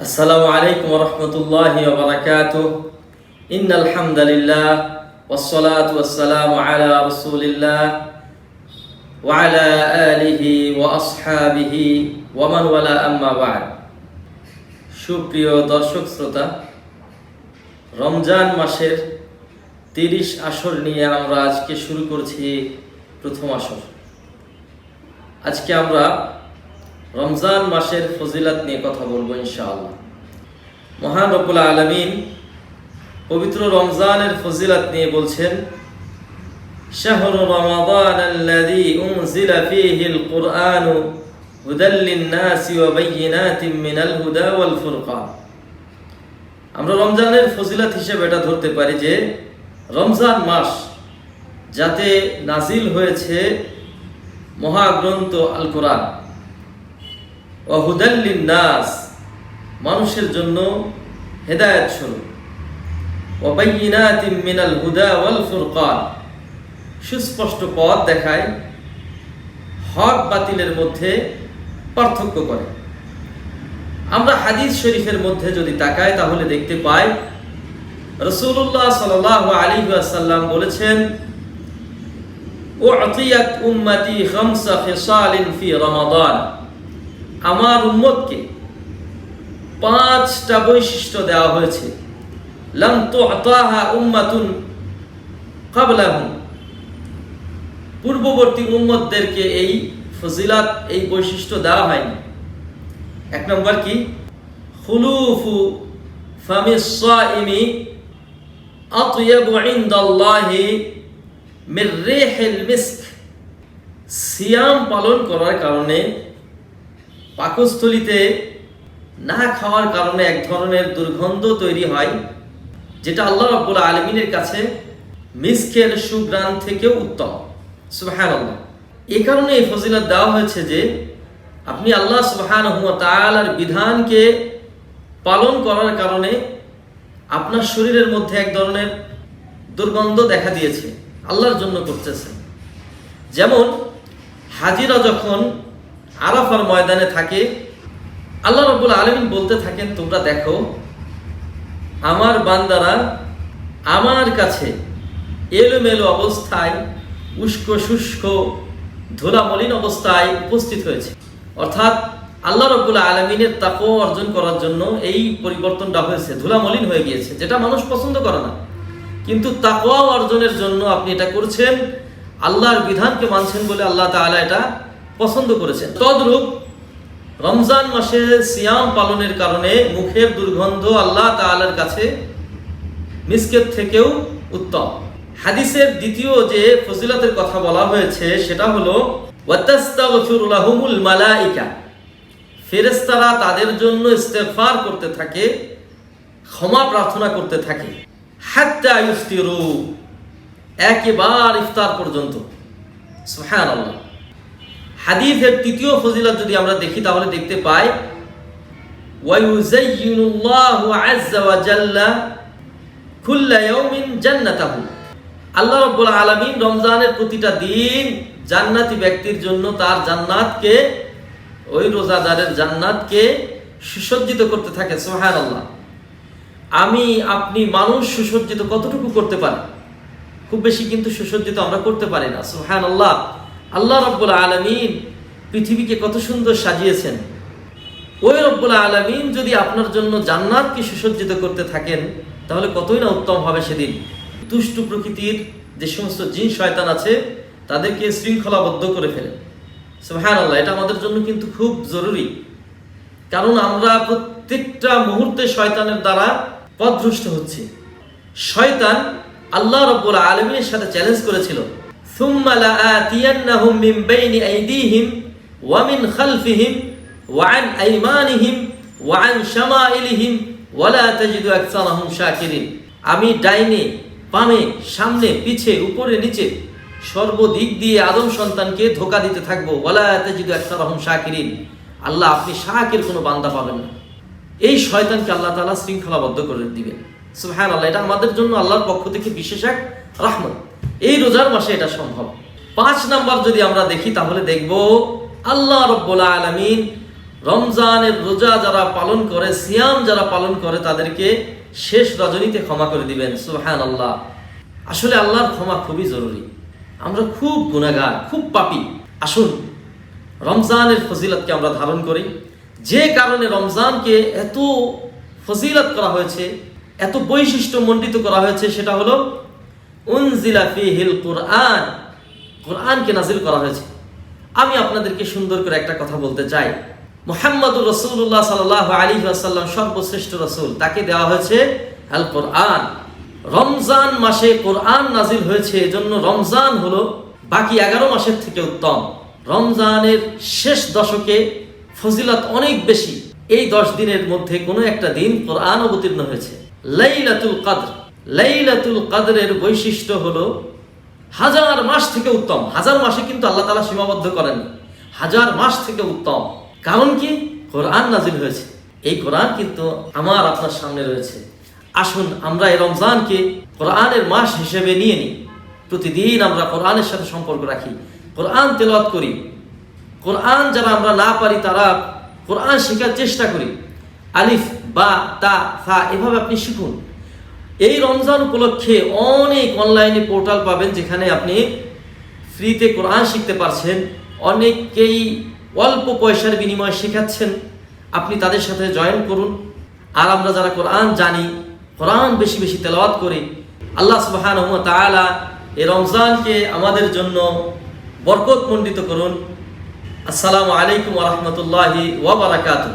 السلام عليكم ورحمة الله وبركاته إن الحمد لله والصلاة والسلام على رسول الله وعلى آله وأصحابه ومن ولا أما بعد সুপ্রিয় দর্শক শ্রোতা রমজান মাসের তিরিশ আসর নিয়ে আমরা আজকে শুরু করছি প্রথম আসর আজকে আমরা রমজান মাসের ফজিলাত নিয়ে কথা বলবো ইনশাআল্লাহ মহান রব্বুল আলমিন পবিত্র রমজানের ফজিলাত নিয়ে বলছেন شهر رمضان الذي أنزل فيه القرآن هدى للناس وبينات من الهدى والفرقان আমরা রমজানের ফজিলাত হিসেবে এটা ধরতে পারি যে রমজান মাস যাতে নাজিল হয়েছে মহাগ্রন্থ আল কোরআন নাস মানুষের জন্য হেদায়ত ফুরকান। সুস্পষ্ট পথ দেখায়, হক বাতিলের মধ্যে পার্থক্য করে। আমরা হাদিস শরীফের মধ্যে যদি তাকাই, তাহলে দেখতে পাই রসুল্লাহ সাল আলী আসাল্লাম বলেছেন খামসা খিসালিন ফি রমাদান। আমার উম্মতকে পাঁচটা বৈশিষ্ট্য দেওয়া হয়েছে। লাম তুআতাহা উম্মাতুন পূর্ববর্তী উম্মতদেরকে এই ফজিলাত, এই বৈশিষ্ট্য দেওয়া হয়নি। এক নম্বর কি? রিহিল মিস্ক। সিয়াম পালন করার কারণে পাকস্থলিতে না খাওয়ার কারণে এক ধরনের দুর্গন্ধ তৈরি হয়, যেটা আল্লাহ রাব্বুল আলমিনের কাছে মিসকের সুগ্রাণ থেকেও উত্তম। সুবাহান এই কারণে এই ফজিলত দেওয়া হয়েছে যে, আপনি আল্লাহ সুবাহান তালার বিধানকে পালন করার কারণে আপনার শরীরের মধ্যে এক ধরনের দুর্গন্ধ দেখা দিয়েছে, আল্লাহর জন্য করতেছে যেমন হাজিরা যখন আরাফার ময়দানে থাকে। আল্লাহ রব্বুল আলমিন বলতে থাকেন, তোমরা দেখো, আমার বান্দারা আমার কাছে এলোমেলো অবস্থায় উষ্ক শুষ্ক, ধুলামলিন অবস্থায় উপস্থিত হয়েছে। অর্থাৎ আল্লাহ রব্বুল আলমিনের তাপ অর্জন করার জন্য এই পরিবর্তনটা হয়েছে, ধুলামলিন হয়ে গিয়েছে, যেটা মানুষ পছন্দ করে না। কিন্তু তাকোয়া অর্জনের জন্য আপনি এটা করছেন, আল্লাহর বিধানকে মানছেন বলে আল্লাহ তাআলা এটা পছন্দ করেছেন। তদ্রূপ রমজান মাসে সিয়াম পালনের কারণে মুখের দুর্গন্ধ আল্লাহ তাআলার কাছে মিসকের থেকেও উত্তম। হাদিসের দ্বিতীয় যে ফজিলতের কথা বলা হয়েছে, সেটা হলো মালাইকা ফেরেশতারা তাদের জন্য ইস্তেগফার করতে থাকে, ক্ষমা প্রার্থনা করতে থাকে। হাত্তা একেবার ইফতার পর্যন্ত। সুবহানাল্লাহ। হাদিসের তৃতীয় ফজিলত যদি আমরা দেখি, তাহলে দেখতে পাই ওয়ায়ুজাইয়িনুল্লাহু আযজা ওয়া জাল্লা কুল্লা ইয়াউমিন জান্নাতাহু। আল্লাহ রাব্বুল আলামিন রমজানের প্রতিটা দিন জান্নাতি ব্যক্তির জন্য তার জান্নাতকে, ওই রোজাদারের জান্নাতকে সুসজ্জিত করতে থাকে, সুবহানাল্লাহ। আমি, আপনি মানুষ সুসজ্জিত কতটুকু করতে পারি খুব বেশি কিন্তু সুসজ্জিত আমরা করতে পারি না, সুবহানাল্লাহ। আল্লাহ রব্বুল আলমিন পৃথিবীকে কত সুন্দর সাজিয়েছেন। ওই রব্বুল আলমিন যদি আপনার জন্য জান্নাতকে সুসজ্জিত করতে থাকেন, তাহলে কতই না উত্তম হবে সেদিন। দুষ্টু প্রকৃতির যে সমস্ত জিন শয়তান আছে, তাদেরকে শৃঙ্খলাবদ্ধ করে ফেলে। হ্যাঁ আল্লাহ এটা আমাদের জন্য কিন্তু খুব জরুরি। কারণ আমরা প্রত্যেকটা মুহূর্তে শয়তানের দ্বারা পথভ্রষ্ট হচ্ছি। শয়তান আল্লাহ রব্বুল আলমিনের সাথে চ্যালেঞ্জ করেছিল। ثم لآتينهم من بين أيديهم ومن خلفهم وعن أيمانهم وعن شمائلهم ولا تجد أكثرهم شاكرين আমি ডাইনে বামে সামনে পিছে উপরে নিচে সর্বদিক দিয়ে আদম সন্তানকে ধোকা দিতে থাকবো ওয়ালা তাজিদু আকসারহুম শাকিরিন আল্লাহ আপনি শাকির কোনো বান্দা পাবেন না এই শয়তানকে আল্লাহ তাআলা শৃঙ্খলাবদ্ধ করে দিবেন সুবহানাল্লাহ এটা আমাদের জন্য আল্লাহর পক্ষ থেকে বিশেষ এক রহমত এই রোজার মাসে এটা সম্ভব। পাঁচ নাম্বার যদি আমরা দেখি, তাহলে দেখব আল্লাহ রব্বুল আলমিন রমজানের রোজা যারা পালন করে, সিয়াম যারা পালন করে, তাদেরকে শেষ রজনীতে ক্ষমা করে দিবেন। সুবহান আল্লাহ আসলে আল্লাহর ক্ষমা খুবই জরুরি। আমরা খুব গুণাগার খুব পাপী। আসুন, রমজানের ফজিলতকে আমরা ধারণ করি। যে কারণে রমজানকে এত ফজিলত করা হয়েছে, এত বৈশিষ্ট্য মণ্ডিত করা হয়েছে, সেটা হলো উনজিলা ফিহিল কোরআন। কোরআনকে নাজিল করা হয়েছে। আমি আপনাদেরকে সুন্দর করে একটা কথা বলতে চাই। মোহাম্মদুর রসুল্লাহ সাল আলী আসাল্লাম সর্বশ্রেষ্ঠ রসুল। তাকে দেওয়া হয়েছে আল কোরআন। রমজান মাসে কোরআন নাজিল হয়েছে, এজন্য রমজান হলো বাকি এগারো মাসের থেকে উত্তম। রমজানের শেষ দশকে ফজিলত অনেক বেশি। এই দশ দিনের মধ্যে কোনো একটা দিন কোরআন অবতীর্ণ হয়েছে। লাইলাতুল কাদর। লাইলাতুল কাদরের বৈশিষ্ট্য হলো হাজার মাস থেকে উত্তম। হাজার মাসে কিন্তু আল্লাহ তালা সীমাবদ্ধ করেন হাজার মাস থেকে উত্তম। কারণ কি? কোরআন নাজিল হয়েছে। এই কোরআন কিন্তু আমার আপনার সামনে রয়েছে। আসুন আমরা এই রমজানকে কোরআনের মাস হিসেবে নিয়ে নিই। প্রতিদিন আমরা কোরআনের সাথে সম্পর্ক রাখি। কোরআন তেলাওয়াত করি। কোরআন যারা আমরা না পারি তারা কোরআন শেখার চেষ্টা করি। আলিফ, বা, তা, ফা এভাবে আপনি শিখুন। এই রমজান উপলক্ষে অনেক অনলাইনে পোর্টাল পাবেন যেখানে আপনি ফ্রিতে কোরআন শিখতে পারছেন অনেকেই অল্প পয়সার বিনিময়ে শেখাচ্ছেন। আপনি তাদের সাথে জয়েন করুন। আর আমরা যারা কোরআন জানি, কোরআন বেশি বেশি তেলাওয়াত করি, আল্লাহ সুবাহান তাআলা এই রমজানকে আমাদের জন্য বরকত মণ্ডিত করুন। আসসালামু আলাইকুম ওরহমতুল্লাহি ওবরাকাতুহ